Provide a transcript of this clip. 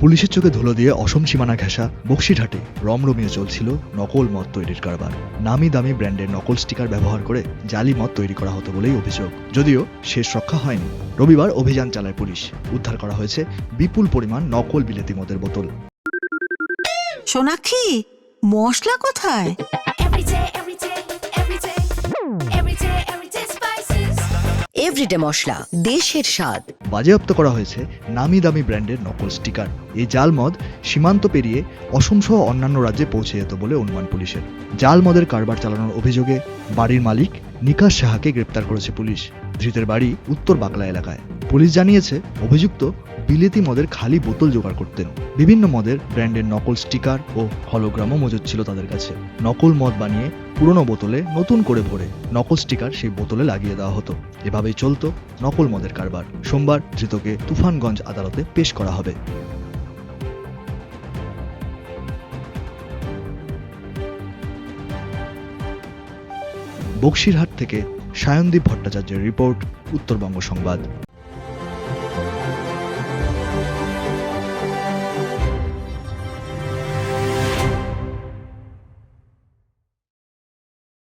পুলিশের চোখে ধুলো দিয়ে অসম সীমানা ঘেঁষা বক্সিরহাটে রমরমিয়ে চলছিল নকল মদ তৈরির কারবার। নামি দামি ব্র্যান্ডের নকল স্টিকার ব্যবহার করে জালি মদ তৈরি করা হতো বলেই অভিযোগ। যদিও শেষ রক্ষা হয়নি। রবিবার অভিযান চালায় পুলিশ। উদ্ধার করা হয়েছে বিপুল পরিমাণ নকল বিলেতি মদের বোতল। সোনাক্ষী, মশলা কোথায়? এভরিডে মশলা, দেশের স্বাদ। বাজেয়াপ্ত করা হয়েছে নামি দামি ব্র্যান্ডের নকল স্টিকার। এই জাল মদ সীমান্ত পেরিয়ে অসম সহ অন্যান্য রাজ্যে পৌঁছে যেত বলে অনুমান পুলিশের। জাল মদের কারবার চালানোর অভিযোগে বাড়ির মালিক নিকাশ সাহাকে গ্রেপ্তার করেছে পুলিশ। ধৃতের বাড়ি উত্তর বাকলা এলাকায়। পুলিশ জানিয়েছে, অভিযুক্ত বিলেতি মদের খালি বোতল জোগাড় করতেন। বিভিন্ন মদের ব্র্যান্ডের নকল স্টিকার ও হলোগ্রামও মজুদ ছিল তাদের কাছে। নকল মদ বানিয়ে পুরনো বোতলে নতুন করে ভরে নকল স্টিকার সেই বোতলে লাগিয়ে দেওয়া হতো। এভাবেই চলতো নকল মদের কারবার। সোমবার ধৃতকে তুফানগঞ্জ আদালতে পেশ করা হবে। বক্সিরহাট থেকে সায়নদীপ ভট্টাচার্যের রিপোর্ট, উত্তরবঙ্গ সংবাদ।